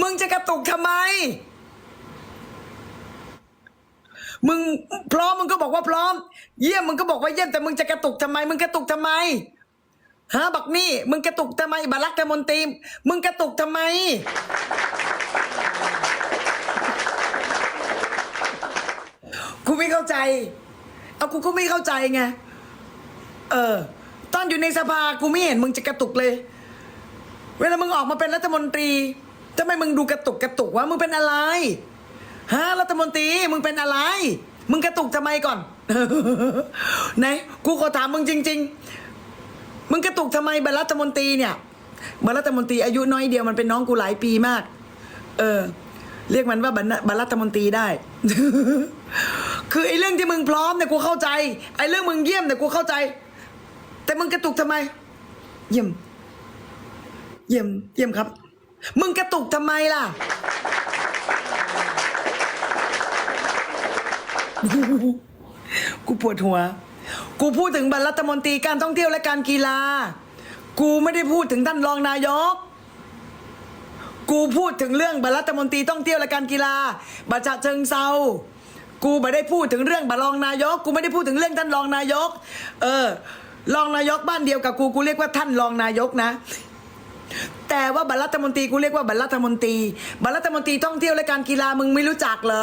มึงจะกระตุกทำไม มึงพร้อมมึงก็บอกว่าพร้อม เยี่ยมมึงก็บอกว่าเยี่ยมแต่มึงจะกระตุกทำไม มึงกระตุกทำไมฮะบักนี่ มึงกระตุกทำไมบารักแต่มนตรีมึงกระตุกทำไม กูไม่เข้าใจ เอากูก็ไม่เข้าใจไง เออ ตอนอยู่ในสภากูไม่เห็นมึงจะกระตุกเลย เวลามึงออกมาเป็นรัฐมนตรี ทำไมมึงดูกระตุกกระตุกวะมึงเป็นอะไรฮะรัฐมนตรีมึงเป็นอะไร มึงกระตุกทำไมก่อนไหนกูขอถามมึงจริง ๆ มึงกระตุกทำไมบัลรัฐมนตรีเนี่ยบัลรัฐมนตรีอายุน้อยเดียวมันเป็นน้องกูหลายปีมาก เออ เรียกมันว่าบัลบัลรัฐมนตรีได้ คือไอ้เรื่องที่มึงพร้อมเนี่ยกูเข้าใจไอ้เรื่องมึงเยี่ยมเนี่ยกูเข้าใจ แต่มึงกระตุกทำไม เยี่ยม เยี่ยม เยี่ยมครับ มึงกระตุกทำไมล่ะกูปวดหัว กูพูดถึงบัลรัฐมนตรีการท่องเที่ยวและการกีฬา กูไม่ได้พูดถึงท่านรองนายก กูพูดถึงเรื่องบัลรัฐมนตรีท่องเที่ยวและการกีฬาบัจฉะเชิงเซากูไม่ได้พูดถึงเรื่องบัลรองนายก กูไม่ได้พูดถึงเรื่องท่านรองนายก เออ รองนายกบ้านเดียวกับกู กูเรียกว่าท่านรองนายกนะ แต่ว่าบัลรัฐมนตรีกูเรียกว่าบัลรัฐมนตรีบัลรัฐมนตรีท่องเที่ยวและการกีฬามึงไม่รู้จักเหรอ